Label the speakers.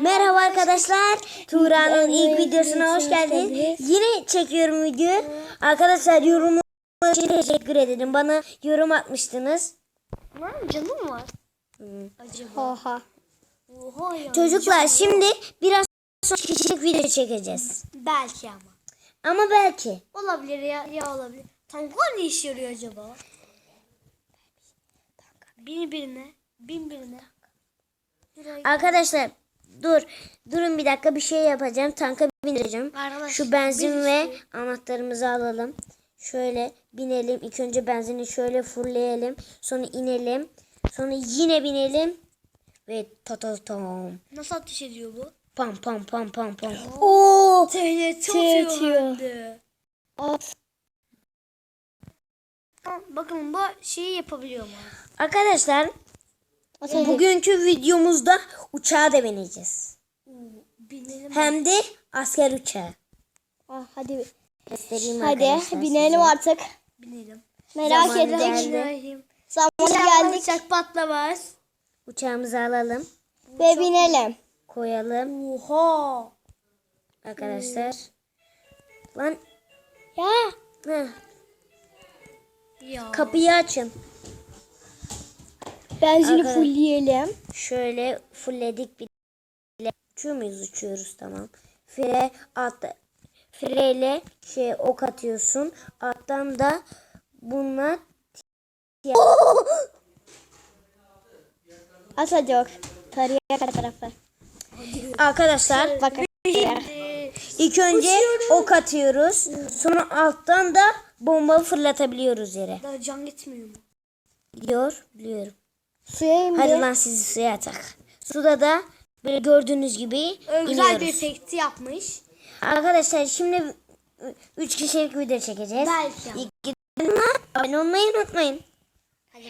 Speaker 1: Merhaba arkadaşlar. Tuğra'nın ilk videosuna hoş geldiniz. Yine çekiyorum video. Arkadaşlar yorumu için teşekkür ederim. Bana yorum atmıştınız.
Speaker 2: Mı canım var?
Speaker 1: Hmm.
Speaker 2: Acaba.
Speaker 1: Oha.
Speaker 2: Oha ya.
Speaker 1: Çocuklar şimdi biraz sonra kişilik video çekeceğiz.
Speaker 2: Belki ama.
Speaker 1: Ama belki.
Speaker 2: Olabilir ya, ya olabilir. Tango ne işe yarıyor acaba? Bin birine. Bin birine. Buraya-
Speaker 1: Arkadaşlar dur. Durun bir dakika bir şey yapacağım. Tanka bindireceğim.
Speaker 2: Arkadaşlar,
Speaker 1: Şu benzin ve anahtarımızı alalım. Şöyle binelim. İlk önce benzini şöyle fulleyelim. Sonra inelim. Sonra yine binelim. Ve ta ta tam.
Speaker 2: Nasıl ateş ediyor bu?
Speaker 1: Pam pam pam pam pam. Oo!
Speaker 2: TNT
Speaker 1: atıyor
Speaker 2: bende. Bakın bu şeyi yapabiliyor mu?
Speaker 1: Arkadaşlar bugünkü videomuzda uçağa da bineceğiz.
Speaker 2: Binelim.
Speaker 1: Hem de asker uçağı.
Speaker 3: Ah, hadi
Speaker 1: Göstereyim
Speaker 3: hadi
Speaker 1: arkadaşlar
Speaker 3: binelim
Speaker 1: size.
Speaker 3: artık.
Speaker 2: Binelim.
Speaker 3: Merak
Speaker 1: Zaman
Speaker 3: ettik.
Speaker 1: geldi.
Speaker 2: Bismillahirrahmanirrahim.
Speaker 3: Zamanı geldik
Speaker 2: uçak patlamaz.
Speaker 1: Uçağımızı alalım.
Speaker 3: ve binelim.
Speaker 1: Koyalım
Speaker 2: Oha.
Speaker 1: arkadaşlar. Lan
Speaker 3: Ya
Speaker 1: heh,
Speaker 2: Ya.
Speaker 1: kapıyı açın.
Speaker 3: Benzini
Speaker 1: Arkadaş-
Speaker 3: fullleyelim.
Speaker 1: Şöyle fullledik bir Uçuyor muyuz? Uçuyoruz tamam. Fire at Fireyle şey ok atıyorsun. Alttan da bunlar
Speaker 3: Atacak. Tarihe kadar tarafı.
Speaker 1: arkadaşlar
Speaker 3: Bakın.
Speaker 2: Ee,
Speaker 1: ilk önce ok atıyoruz. Sonra alttan da bomba fırlatabiliyoruz yere.
Speaker 2: daha can gitmiyor mu?
Speaker 1: Gidiyor biliyorum.
Speaker 3: Suya indi.
Speaker 1: Hadi lan sizi suya atak. Suda da böyle gördüğünüz gibi
Speaker 2: Ee, Güzel bir
Speaker 1: iniyoruz.
Speaker 2: efekti yapmış.
Speaker 1: Arkadaşlar şimdi 3 kişilik video çekeceğiz.
Speaker 2: Belki ama.
Speaker 1: İlk gidin abone olmayı unutmayın.
Speaker 2: Hadi